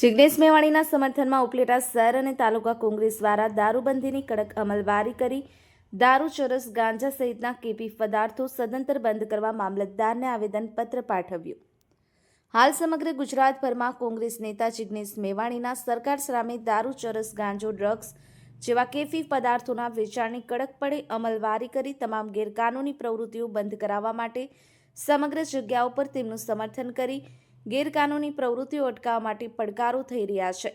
જિગ્નેશ મેવાણીના સમર્થનમાં ઉપલેટા શહેર અને તાલુકા કોંગ્રેસ દ્વારા દારૂબંધીની કડક અમલવારી કરી. દારૂ, ચરસ, ગાંજા સહિતના કેપી પદાર્થો સદંતર બંધ કરવા મામલતદારને આવેદનપત્ર પાઠવ્યું. હાલ સમગ્ર ગુજરાતભરમાં કોંગ્રેસ નેતા જિગ્નેશ મેવાણીના સરકાર સામે દારૂ, ચરસ, ગાંજો, ડ્રગ્સ જેવા કેફી પદાર્થોના વેચાણની કડકપણે અમલવારી કરી તમામ ગેરકાનૂની પ્રવૃત્તિઓ બંધ કરાવવા માટે સમગ્ર જગ્યાઓ પર તેમનું સમર્થન કરી ગેરકાનૂની પ્રવૃત્તિઓ અટકાવવા માટે પડકારો થઈ રહ્યા છે.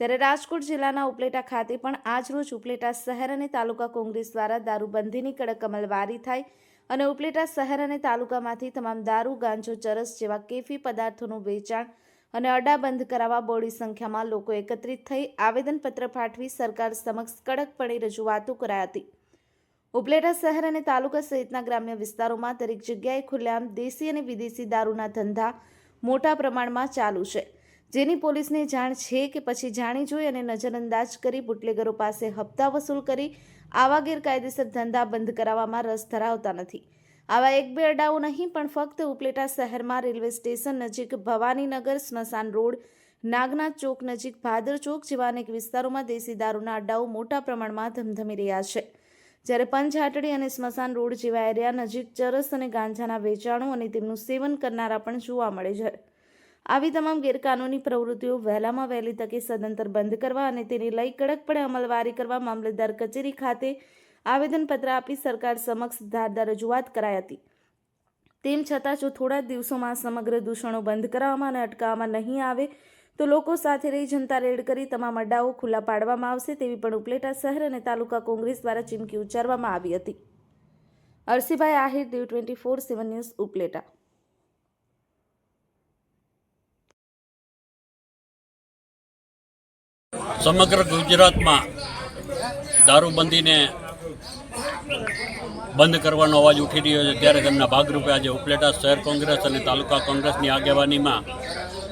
ત્યારે રાજકોટ જિલ્લાના ઉપલેટા ખાતે પણ આજરોજ ઉપલેટા શહેર અને તાલુકા કોંગ્રેસ દ્વારા દારૂબંધીની કડક અમલવારી થાય અને ઉપલેટા શહેર અને તાલુકામાંથી તમામ દારૂ, ગાંજો, ચરસ જેવા કેફી પદાર્થોનું વેચાણ અને અડા બંધ કરાવવા બોડી સંખ્યામાં લોકો એકત્રિત થઈ આવેદનપત્ર પાઠવી સરકાર સમક્ષ કડકપણે રજૂઆતો કરાઈ હતી. ઉપલેટા શહેર અને તાલુકા સહિતના ગ્રામ્ય વિસ્તારોમાં દરેક જગ્યાએ ખુલ્લેઆમ દેશી અને વિદેશી દારૂના ધંધા મોટા પ્રમાણમાં ચાલુ છે. જેની પોલીસને જાણ છે કે પછી જાણી જોઈ અને નજરઅંદાજ કરી બુટલેગરો પાસે હપ્તા વસૂલ કરી આવા ગેરકાયદેસર ધંધા બંધ કરાવવામાં રસ ધરાવતા નથી. આવા એક બે અડાઓ નહીં, પણ ફક્ત ઉપલેટા શહેરમાં રેલવે સ્ટેશન નજીક ભવાનીનગર સ્મશાન રોડ નાગનાથ ચોક નજીક ભાદર ચોક જેવા અનેક વિસ્તારોમાં દેશી દારૂના અડ્ડાઓ મોટા પ્રમાણમાં ધમધમી રહ્યા છે. જ્યારે પંચહાટડી અને સ્મશાન રોડ જેવા એરિયા નજીક ચરસ અને ગાંજાના વેચાણો અને તેમનું સેવન કરનારા પણ જોવા મળે છે. આવી તમામ ગેરકાનૂની પ્રવૃત્તિઓ વહેલામાં વહેલી તકે સદંતર બંધ કરવા અને તેની લઈ કડકપણે અમલવારી કરવા મામલતદાર કચેરી ખાતે આવેદનપત્ર આપી સરકાર સમક્ષ ધારદાર રજૂઆત કરાઈ હતી. તેમ છતાં જો થોડા દિવસોમાં સમગ્ર દૂષણો બંધ કરાવવામાં અને અટકાવવામાં નહીં આવે તો લોકો સાથે રહી જનતા રેડ કરી તમામ અડ્ડાઓ ખુલ્લા પાડવામાં આવશે તેવી પણ ઉપલેટા શહેર અને તાલુકા કોંગ્રેસ દ્વારા ચીમકી ઉચ્ચારવામાં આવી હતી. Arsibhai Ahir Diu twenty four, seven news, Upleta. સમગ્ર ગુજરાતમાં દારૂબંધીને બંધ કરવાનો અવાજ ઉઠી રહ્યો છે. ત્યારે તેમના ભાગરૂપે આજે ઉપલેટા શહેર કોંગ્રેસ અને તાલુકા કોંગ્રેસની આગેવાનીમાં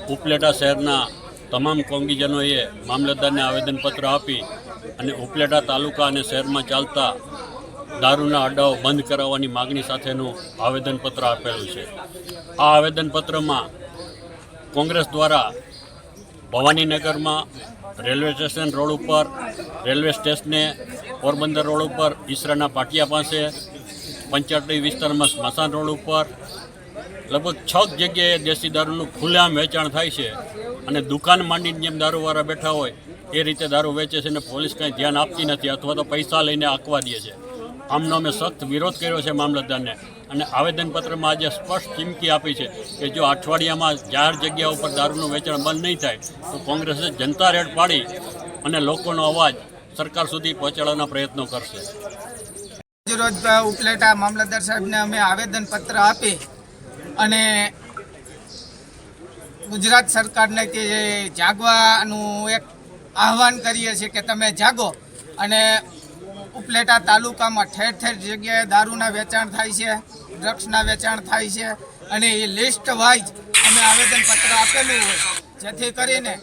ઉપલેટા શહેરના તમામ કોંગીજનોએ મામલતદારને આવેદનપત્ર આપી અને ઉપલેટા તાલુકા અને શહેરમાં ચાલતા દારૂના અડ્ડાઓ બંધ કરાવવાની માગણી સાથેનું આવેદનપત્ર આપેલું છે. આ આવેદનપત્રમાં કોંગ્રેસ દ્વારા ભવાનીનગરમાં રેલવે સ્ટેશન રોડ ઉપર, રેલવે સ્ટેશને પોરબંદર રોડ ઉપર, ઈસરાના પાટિયા પાસે પંચરટી વિસ્તારમાં સ્મશાન રોડ ઉપર લગભગ છ જગ્યાએ દેશી દારૂનું ખુલ્લેઆમ વેચાણ થાય છે અને દુકાન માંડીને જેમ દારૂવાળા બેઠા હોય, એ રીતે દારૂ વેચે છે અને પોલીસ કંઈ ધ્યાન આપતી નથી અથવા તો પૈસા લઈને આંકવા દે છે. આમનો અમે સખ્ત વિરોધ કર્યો છે મામલતદારને અને આવેદનપત્રમાં આજે સ્પષ્ટ ચીમકી આપી છે કે જો અઠવાડિયામાં જાહેર જગ્યા ઉપર દારૂનું વેચાણ બંધ નહીં થાય, તો કોંગ્રેસે જનતા રેડ પાડી અને લોકોનો અવાજ સરકાર સુધી પહોંચાડવાના પ્રયત્નો કરશે. રોજ ઉપલેટા મામલતદાર સાહેબને અમે આવેદનપત્ર આપી અને ગુજરાત સરકારને કે જાગવાનું એક આહવાન કરીએ છીએ કે તમે જાગો અને ઉપલેટા તાલુકામાં ઠેર ઠેર જગ્યાએ દારૂના વેચાણ થાય છે, ડ્રગ્સના વેચાણ થાય છે અને એ લિસ્ટ વાઇઝ અમે આવેદનપત્ર આપેલું હોય. જેથી કરીને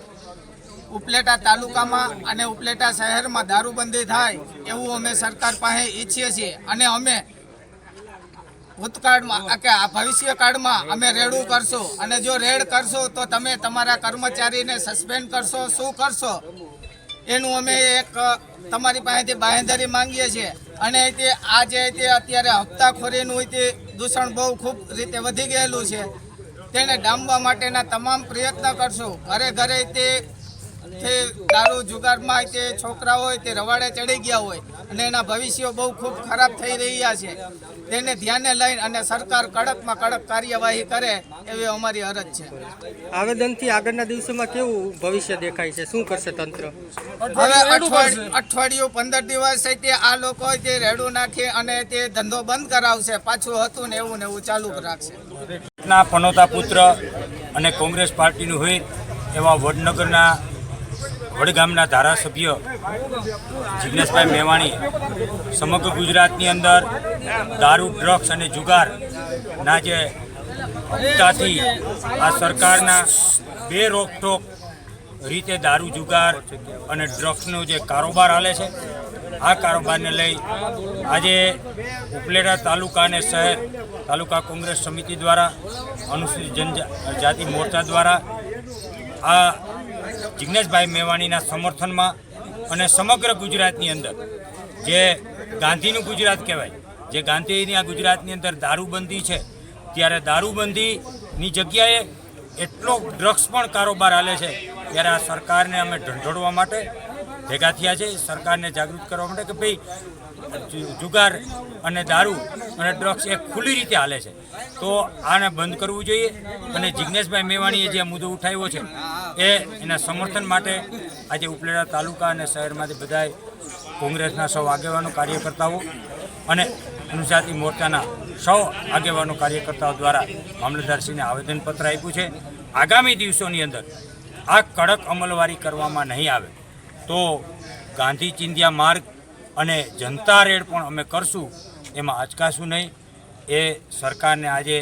ઉપલેટા તાલુકામાં અને ઉપલેટા શહેરમાં દારૂબંધી થાય એવું અમે સરકાર પાસે ઈચ્છીએ છીએ. અને અમે ભૂતકાળમાં કે આ ભવિષ્યકાળમાં અમે રેડું કરશું. અને જો રેડ કરશો તો તમે તમારા કર્મચારીને સસ્પેન્ડ કરશો. શું કરશો? એનું અમે એક તમારી પાસેથી બાંહેધરી માંગીએ છીએ. અને તે, આ તે અત્યારે હપ્તાખોરીનું તે દૂષણ બહુ ખૂબ રીતે વધી ગયેલું છે. તેને ડામવા માટેના તમામ પ્રયત્ન કરશું. ઘરે ઘરે તે તે દારૂ જુગારમાં તે છોકરા હોય તે રવાડે ચડી ગયા હોય અને એના ભવિષ્યો બહુ ખૂબ ખરાબ થઈ રહ્યા છે. તેને ધ્યાને લઈને અને સરકાર કડકમાં કડક કાર્યવાહી કરે એવી અમારી અરજ છે. આવેદનથી આગળના દિવસોમાં કેવું ભવિષ્ય દેખાય છે? શું કરશે તંત્ર? હવે અઠવાડિયું પંદર દિવસ તે આ લોકો તે રેડું નાખી અને તે ધંધો બંધ કરાવશે પાછું હતું ને એવું ને એવું ચાલુ રાખશે. ના પનોતા પુત્ર અને કોંગ્રેસ પાર્ટીનું હોય એવા વડનગરના વડગામના ધારાસભ્ય જિજ્ઞેશભાઈ મેવાણી, સમગ્ર ગુજરાતની અંદર દારૂ, ડ્રગ્સ અને જુગારના જે હપ્તાથી આ સરકારના બે રોકટોક રીતે દારૂ, જુગાર અને ડ્રગ્સનો જે કારોબાર હાલે છે, આ કારોબારને લઈ આજે ઉપલેટા તાલુકા અને શહેર તાલુકા કોંગ્રેસ સમિતિ દ્વારા અનુસૂચિત જનજાતિ મોરચા દ્વારા આ જિજ્ઞેશભાઈ મેવાણીના સમર્થનમાં અને સમગ્ર ગુજરાતની અંદર, જે ગાંધીનું ગુજરાત કહેવાય, જે ગાંધીની આ ગુજરાતની અંદર દારૂબંધી છે, ત્યારે દારૂબંધીની જગ્યાએ એટલો ડ્રગ્સ પણ કારોબાર હાલે છે, ત્યારે આ સરકારને અમે ઢંઢોળવા માટે ભેગા થયા છે સરકારને જાગૃત કરવા માટે કે ભાઈ જુગાર અને દારૂ અને ડ્રગ્સ એ ખુલ્લી રીતે હાલે છે. તો આને બંધ કરવું જોઈએ અને જિજ્ઞેશભાઈ મેવાણીએ જે મુદ્દો ઉઠાવ્યો છે, એ એના સમર્થન માટે આજે ઉપલેટા તાલુકા અને શહેરમાંથી બધાય કોંગ્રેસના સૌ આગેવાનો, કાર્યકર્તાઓ અને અનુજાતિ મોરચાના સૌ આગેવાનો, કાર્યકર્તાઓ દ્વારા મામલતદારશ્રીને આવેદનપત્ર આપ્યું છે. આગામી દિવસોની અંદર આ કડક અમલવારી કરવામાં નહીં આવે. તો ગાંધી ચિંધ્યા માર્ગ અને જનતા રેડ પણ અમે કરશું, એમાં અચકાશું નહીં. એ સરકારને આજે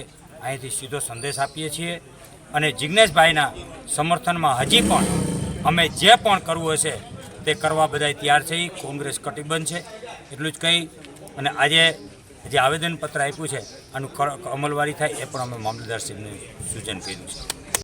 અહીંથી સીધો સંદેશ આપીએ છીએ અને જિજ્ઞેશભાઈના સમર્થનમાં હજી પણ અમે જે પણ કરવું હશે તે કરવા બધા તૈયાર છે. કોંગ્રેસ કટિબંધ છે, એટલું જ કહી અને આજે જે આવેદનપત્ર આપ્યું છે, આનું અમલવારી થાય એ પણ અમે મામલતદારશ્રીને સૂચન કર્યું છે.